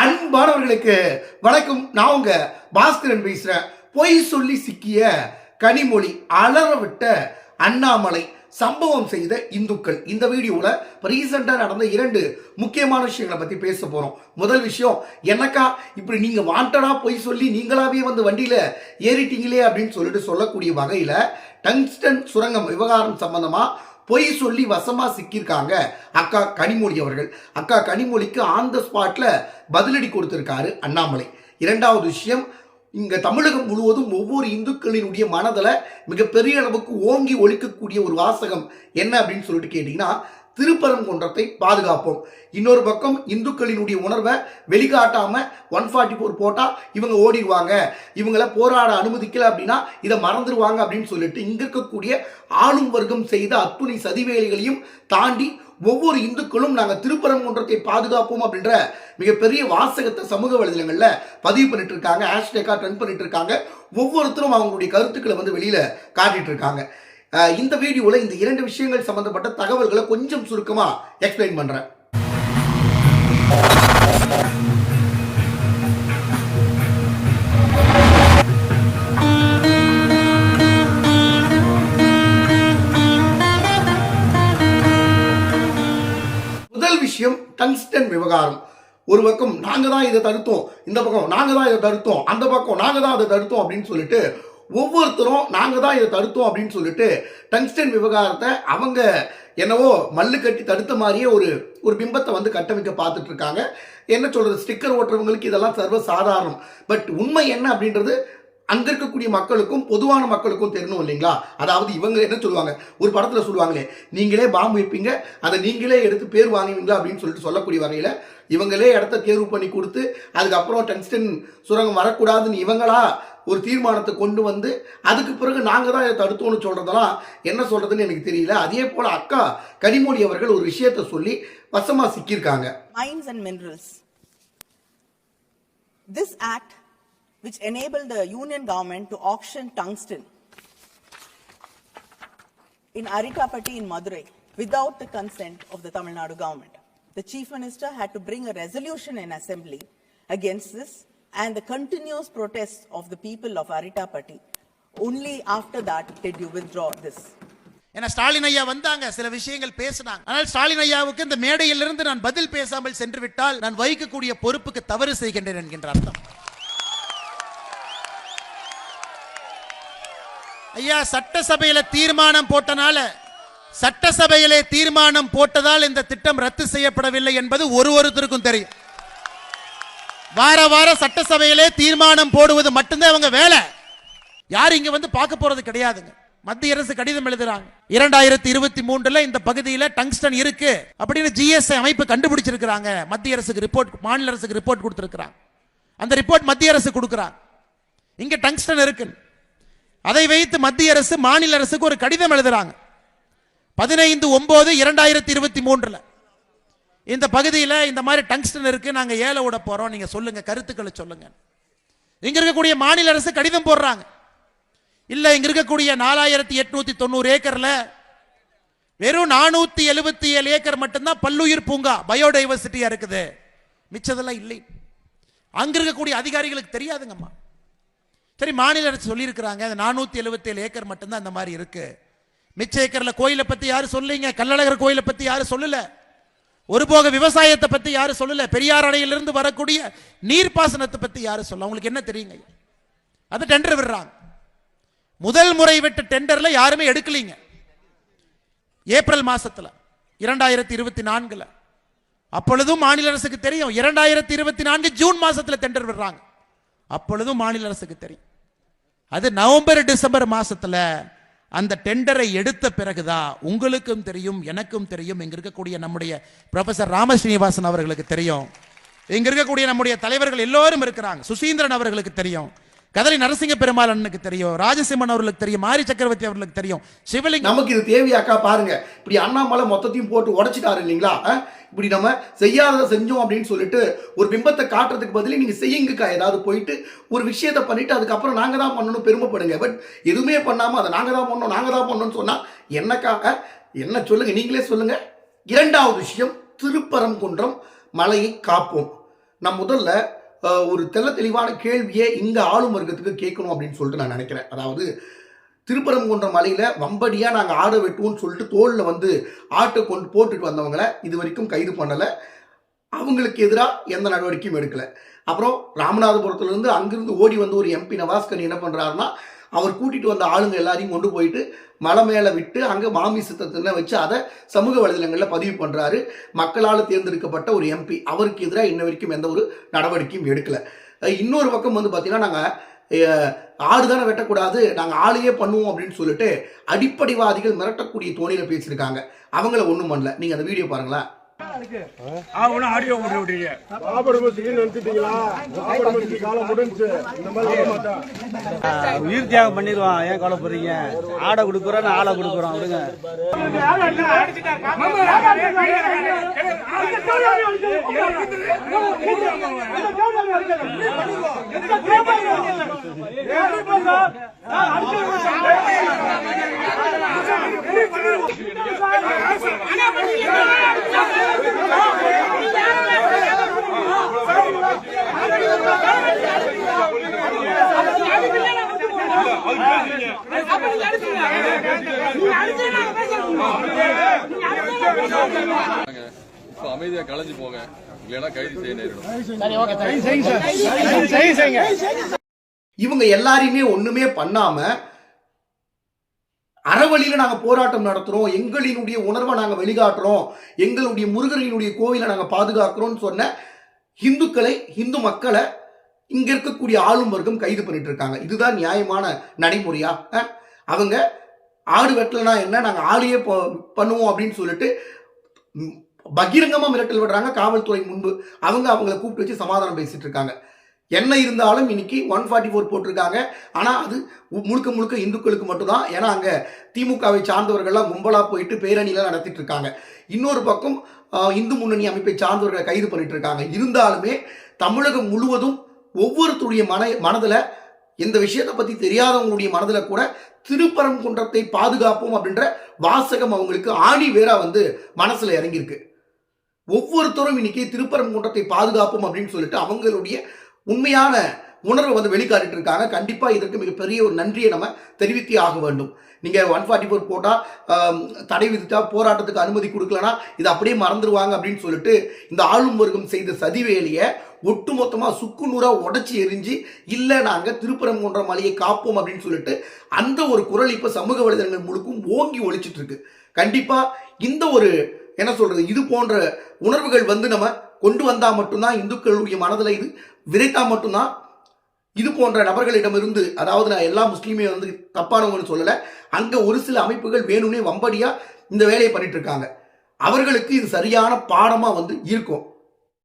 அன்பானவர்களுக்கு வணக்கம். நான் உங்க பாஸ்கரன் பேசுறேன் பொய் சொல்லி சிக்கிய கனிமொழி அலற விட்ட அண்ணாமலை சம்பவம் செய்த இந்துக்கள். இந்த வீடியோவில் ரீசெண்டாக நடந்த இரண்டு முக்கியமான விஷயங்களை பற்றி பேச போகிறோம் முதல் விஷயம் என்னக்கா இப்படி நீங்கள் வாண்டடா பொய் சொல்லி நீங்களாவே வந்து வண்டியில் ஏறிட்டீங்களே அப்படின்னு சொல்லிட்டு சொல்லக்கூடிய வகையில் டங்ஸ்டன் சுரங்கம் விவகாரம் சம்பந்தமாக பொய் சொல்லி வசமாக சிக்கியிருக்காங்க அக்கா கனிமொழி அவர்கள். அக்கா கனிமொழிக்கு ஆன் த ஸ்பாட்டில் பதிலடி கொடுத்துருக்காரு அண்ணாமலை. இரண்டாவது விஷயம் இங்கே தமிழகம் முழுவதும் ஒவ்வொரு இந்துக்களினுடைய மனதில் மிகப்பெரிய அளவுக்கு ஓங்கி ஒழிக்கக்கூடிய ஒரு வாசகம் என்ன அப்படின்னு சொல்லிட்டு கேட்டிங்கன்னா திருப்பரங்குன்றத்தை பாதுகாப்போம். இன்னொரு பக்கம் இந்துக்களினுடைய உணர்வை வெளிக்காட்டாம ஒன் ஃபார்ட்டி ஃபோர் போட்டால் இவங்க ஓடிடுவாங்க. இவங்களை போராட அனுமதிக்கல அப்படின்னா இதை மறந்துடுவாங்க அப்படின்னு சொல்லிட்டு இங்க இருக்கக்கூடிய ஆளும் வர்க்கம் செய்த அத்துணை சதிவேலைகளையும் தாண்டி ஒவ்வொரு இந்துக்களும் நாங்கள் திருப்பரங்குன்றத்தை பாதுகாப்போம் அப்படின்ற மிகப்பெரிய வாசகத்தை சமூக வலைதளங்களில் பதிவு பண்ணிட்டு இருக்காங்க. ஹேஷ்டேக்காக ட்ரெண்ட் பண்ணிட்டு இருக்காங்க. ஒவ்வொருத்தரும் அவங்களுடைய கருத்துக்களை வந்து வெளியில் காட்டிட்டு இருக்காங்க. இந்த வீடியோவில் இந்த இரண்டு விஷயங்கள் சம்பந்தப்பட்ட தகவல்களை கொஞ்சம் சுருக்கமாக எக்ஸ்பிளைன் பண்ணுறேன் முதல் விஷயம் டங்ஸ்டன் விவகாரம். ஒரு பக்கம் நாங்கள் தான் இதை தடுத்தோம் இந்த பக்கம் நாங்கள் தான் இதை தடுத்தோம் அந்த பக்கம் நாங்கள் தான் அதை தடுத்தோம் அப்படின்னு சொல்லிட்டு ஒவ்வொருத்தரும் நாங்கள் தான் இதை தடுத்தோம் அப்படின்னு சொல்லிட்டு டங்ஸ்டன் விவகாரத்தை அவங்க என்னவோ மல்லு கட்டி தடுத்த மாதிரியே ஒரு ஒரு பிம்பத்தை வந்து கட்டமைக்க பார்த்துட்டு இருக்காங்க. என்ன சொல்கிறது ஸ்டிக்கர் ஓட்டுறவங்களுக்கு இதெல்லாம் சர்வ சாதாரணம் பட் உண்மை என்ன அப்படின்றது அங்கே இருக்கக்கூடிய மக்களுக்கும் பொதுவான மக்களுக்கும் தெரியணும் இல்லைங்களா? அதாவது இவங்க என்ன சொல்லுவாங்க? ஒரு படத்தில் சொல்லுவாங்களே நீங்களே பாம்பு வைப்பீங்க அதை நீங்களே எடுத்து பேர் வாங்குவீங்களா? அப்படின்னு சொல்லிட்டு சொல்லக்கூடிய வகையில் இவங்களே இடத்த தேர்வு பண்ணி கொடுத்து அதுக்கப்புறம் டங்ஸ்டன் சுரங்கம் வரக்கூடாதுன்னு இவங்களா ஒரு தீர்மானத்தை கொண்டு வந்து அதுக்கு பிறகு நாங்கள் தான் இதை தடுத்தோம்னு சொல்றதெல்லாம் என்ன சொல்றதுன்னு எனக்கு தெரியல அதே போல அக்கா கனிமொழி அவர்கள் ஒரு விஷயத்த சொல்லி வசமா சிக்கியிருக்காங்க mines and minerals. This act, which enabled the union government to auction tungsten in Aritapatti in Madurai without the consent of the Tamil Nadu government. The chief minister had to bring a resolution in assembly against this and the continuous protests of the people of Aritapati. Only after that did you withdraw this. ஏன்னா ஸ்டாலின் ஐயா வந்தாங்க சில விஷயங்கள் பேசினாங்க ஆனால் ஸ்டாலின் ஐயாவுக்கு இந்த மேடையிலிருந்து நான் பதில் பேசாமல் சென்று விட்டால் நான் வகிக்கக்கூடிய பொறுப்புக்கு தவறு செய்கின்றேன் என்கின்ற அர்த்தம் ஐயா சட்டசபையில தீர்மானம் போட்டனால சட்டசபையிலே தீர்மானம் போட்டதால் இந்த திட்டம் ரத்து செய்யப்படவில்லை என்பது ஒரு ஒருத்தருக்கும் தெரியும் வார வாரம் சட்டசபையிலே தீர்மானம் போடுவது மட்டும்தான் அவங்க வேலை. யாரும் இங்க வந்து பார்க்க போறது கிடையாதுங்க. மத்திய அரசு கடிதம் எழுதுறாங்க. இரண்டாயிரத்தி இருபத்தி மூன்றுல இந்த பகுதியில டங்ஸ்டன் இருக்கு அப்படின்னு ஜிஎஸ்ஐ அமைப்பு கண்டுபிடிச்சிருக்கிறாங்க. மத்திய அரசுக்கு ரிப்போர்ட் மாநில அரசுக்கு ரிப்போர்ட் கொடுத்திருக்கிறாங்க. அந்த ரிப்போர்ட் மத்திய அரசு கொடுக்கிறாங்க. இங்க டங்ஸ்டன் இருக்கு. அதை வைத்து மத்திய அரசு மாநில அரசுக்கு ஒரு கடிதம் எழுதுறாங்க. பதினைந்து ஒன்பது இரண்டாயிரத்தி இருபத்தி மூன்றுல. இந்த பகுதியில் இந்த மாதிரி டங்ஸ்டன் இருக்கு நாங்கள் ஏழை விட போகிறோம் நீங்கள் சொல்லுங்கள் கருத்துக்களை சொல்லுங்கள் இங்கே இருக்கக்கூடிய மாநில அரசு கடிதம் போடுறாங்க. இல்லை இங்கே இருக்கக்கூடிய நாலாயிரத்தி எட்நூத்தி தொண்ணூறு ஏக்கரில் வெறும் நானூற்றி எழுபத்தி ஏழு ஏக்கர் மட்டும்தான் பல்லுயிர் பூங்கா பயோடைவர்சிட்டியாக இருக்குது. மிச்சதெல்லாம் இல்லை. அங்கே இருக்கக்கூடிய அதிகாரிகளுக்கு தெரியாதுங்கம்மா. சரி மாநில அரசு சொல்லியிருக்கிறாங்க அந்த நானூற்றி எழுபத்தி ஏழு ஏக்கர் மட்டும்தான் அந்த மாதிரி இருக்குது மிச்ச ஏக்கரில் கோயிலை பற்றி யாரும் சொல்லிங்க கள்ளழகர் கோயிலை பற்றி யாரும் சொல்லலை. ஒரு போக விவசாயத்தை பத்தி யாரும் சொல்லல. பெரியார் அணையிலிருந்து வரக்கூடிய நீர்ப்பாசனத்தை பத்தி யாரும் சொல்ல உங்களுக்கு என்ன தெரியுங்க? அது டெண்டர் விடுறாங்க. முதல் முறை விட்ட டெண்டர்ல யாருமே எடுக்கலீங்க. ஏப்ரல் மாசத்துல இரண்டாயிரத்தி இருபத்தி நான்குல. அப்பொழுதும் மாநில அரசுக்கு தெரியும். இரண்டாயிரத்தி இருபத்தி நான்கு ஜூன் மாசத்துல டெண்டர் விடுறாங்க. அப்பொழுதும் மாநில அரசுக்கு தெரியும். அது நவம்பர் டிசம்பர் மாசத்துல அந்த டெண்டரை எடுத்த பிறகுதான் உங்களுக்கும் தெரியும் எனக்கும் தெரியும். இங்க இருக்கக்கூடிய நம்முடைய ப்ரொஃபசர் ராமஸ்ரீனிவாசன் அவர்களுக்கு தெரியும். இங்க இருக்கக்கூடிய நம்முடைய தலைவர்கள் எல்லோரும் இருக்கிறாங்க. சுசீந்திரன் அவர்களுக்கு தெரியும். கதலை நரசிங்க பெருமாள் அண்ணனுக்கு தெரியும் ராஜசிம்மன் அவர்களுக்கு தெரியும் மாரி சக்கரவர்த்தி அவர்களுக்கு தெரியும். சிவலிங்கம் நமக்கு இது தேவையாக்கா பாருங்க. இப்படி அண்ணாமலை மொத்தத்தையும் போட்டு உடைச்சிட்டாரு இல்லைங்களா? இப்படி நம்ம செய்யாத செஞ்சோம் அப்படின்னு சொல்லிட்டு ஒரு பிம்பத்தை காட்டுறதுக்கு பதிலா நீங்க செய்யுங்கக்கா. ஏதாவது போயிட்டு ஒரு விஷயத்தை பண்ணிட்டு அதுக்கப்புறம் நாங்க தான் பண்ணணும் பெருமைப்படுங்க. பட் எதுவுமே பண்ணாம அதை நாங்க தான் பண்ணணும் நாங்க தான் பண்ணணும்னு சொன்னா என்னக்காக என்ன சொல்லுங்க? நீங்களே சொல்லுங்க. இரண்டாவது விஷயம் திருப்பரங்குன்றம் மலையை காப்போம். நான் முதல்ல ஒரு தெல்ல தெளிவான கேள்வியை இங்கே ஆளும் வர்க்கத்துக்கு கேட்கணும் அப்படின்னு சொல்லிட்டு நான் நினைக்கிறேன். அதாவது திருப்பரங்குன்ற மலையில் வம்படியாக நாங்கள் ஆடை வெட்டுவோம்னு சொல்லிட்டு தோளில் வந்து ஆட்டை கொண்டு போட்டுட்டு வந்தவங்கள இது வரைக்கும் கைது பண்ணலை. அவங்களுக்கு எதிராக எந்த நடவடிக்கையும் எடுக்கலை. அப்புறம் ராமநாதபுரத்துலேருந்து அங்கிருந்து ஓடி வந்து ஒரு எம்பி நவாஸ்கர் என்ன பண்ணுறாருன்னா அவர் கூட்டிகிட்டு வந்த ஆளுங்க எல்லாரையும் கொண்டு போயிட்டு மலை மேலே விட்டு அங்கே மாமி தின்ன வச்சு அதை சமூக வலைதளங்களில் பதிவு பண்ணுறாரு மக்களால் தேர்ந்தெடுக்கப்பட்ட ஒரு எம்பி அவருக்கு எதிராக இன்ன வரைக்கும் எந்த ஒரு நடவடிக்கையும் எடுக்கலை. இன்னொரு பக்கம் வந்து பார்த்தீங்கன்னா நாங்கள் ஆடு தானே வெட்டக்கூடாது நாங்கள் ஆளையே பண்ணுவோம் அப்படின்னு சொல்லிட்டு அடிப்படைவாதிகள் மிரட்டக்கூடிய தோணியில் பேசியிருக்காங்க. அவங்கள ஒன்றும் பண்ணல. நீங்கள் அந்த வீடியோ பாருங்களேன். அவனும் ஆடியோ போட்டு விட்டீங்க ஆபரமத்துக்கு நினைச்சிட்டீங்களா ஆபரமத்துக்கு காலம் முடிஞ்சு இந்த மாதிரி வர மாட்டான் உயிர் தியாகம் பண்ணிடுவான் ஏன் கவலைப்படுறீங்க ஆடை கொடுக்குறோம் நான் ஆளை கொடுக்குறோம் விடுங்க இப்ப அமைதியா கலைஞ்சு போங்க. இல்லைன்னா கைது செய்ய நேரிடும். இவங்க எல்லாரையுமே ஒண்ணுமே பண்ணாம அறவழியில நாங்க போராட்டம் நடத்துறோம். எங்களினுடைய உணர்வை நாங்க வெளிக்காட்டுறோம். எங்களுடைய முருகனினுடைய கோவிலை நாங்க பாதுகாக்கிறோம்னு சொன்ன இந்துக்களை இந்து மக்களை இங்க இருக்கக்கூடிய ஆளும் வர்க்கம் கைது பண்ணிட்டு இருக்காங்க இதுதான் நியாயமான நடைமுறையா? அவங்க ஆடு வெட்டலனா என்ன? நாங்கள் ஆளையே பண்ணுவோம் அப்படின்னு சொல்லிட்டு பகிரங்கமாக மிரட்டல் விடுறாங்க காவல்துறை முன்பு. அவங்க அவங்கள கூப்பிட்டு வச்சு சமாதானம் பேசிட்டு இருக்காங்க என்ன இருந்தாலும் இன்னைக்கு ஒன் ஃபார்ட்டி ஃபோர் போட்டிருக்காங்க. ஆனால் அது முழுக்க முழுக்க இந்துக்களுக்கு மட்டும்தான். ஏன்னா அங்கே திமுகவை சார்ந்தவர்கள்லாம் கும்பலாக போயிட்டு பேரணிலாம் நடத்திட்டு இருக்காங்க இன்னொரு பக்கம் இந்து முன்னணி அமைப்பை சார்ந்தவர்களை கைது பண்ணிட்டு இருக்காங்க இருந்தாலுமே தமிழகம் முழுவதும் ஒவ்வொருத்தருடைய மன மனதில் இந்த விஷயத்தை பற்றி தெரியாதவங்களுடைய மனதில் கூட திருப்பரங்குன்றத்தை பாதுகாப்போம் அப்படின்ற வாசகம் அவங்களுக்கு ஆணி வேறா வந்து மனசில் இறங்கியிருக்கு. ஒவ்வொருத்தரும் இன்னைக்கு திருப்பரங்குன்றத்தை பாதுகாப்போம் அப்படின்னு சொல்லிட்டு அவங்களுடைய உண்மையான உணர்வை வந்து வெளிக்காட்டிட்டு இருக்காங்க கண்டிப்பாக இதற்கு மிகப்பெரிய ஒரு நன்றியை நம்ம தெரிவித்தே ஆக வேண்டும். நீங்கள் ஒன் ஃபார்ட்டி ஃபோர் போட்டால் தடை விதித்தா போராட்டத்துக்கு அனுமதி கொடுக்கலனா இதை அப்படியே மறந்துடுவாங்க அப்படின்னு சொல்லிட்டு இந்த ஆளும் வர்க்கம் செய்த சதிவேலியை ஒட்டுமொத்தமாக சுக்கு நூறா உடச்சி எரிஞ்சு இல்லை நாங்கள் திருப்பரம் திருப்பரங்குன்ற மலையை காப்போம் அப்படின்னு சொல்லிட்டு அந்த ஒரு குரல் இப்போ சமூக வலைதளங்கள் முழுக்கும் ஓங்கி ஒழிச்சிட்டு இருக்கு கண்டிப்பாக இந்த ஒரு என்ன சொல்றது இது போன்ற உணர்வுகள் வந்து நம்ம கொண்டு வந்தால் மட்டும்தான் இந்துக்களுடைய மனதில் இது விதைத்தால் மட்டும்தான் இது போன்ற நபர்களிடமிருந்து அதாவது நான் எல்லா முஸ்லீமே வந்து தப்பானவங்கன்னு சொல்லலை அங்கே ஒரு சில அமைப்புகள் வேணும்னே வம்படியாக இந்த வேலையை பண்ணிட்டு இருக்காங்க. அவர்களுக்கு இது சரியான பாடமாக வந்து இருக்கும்.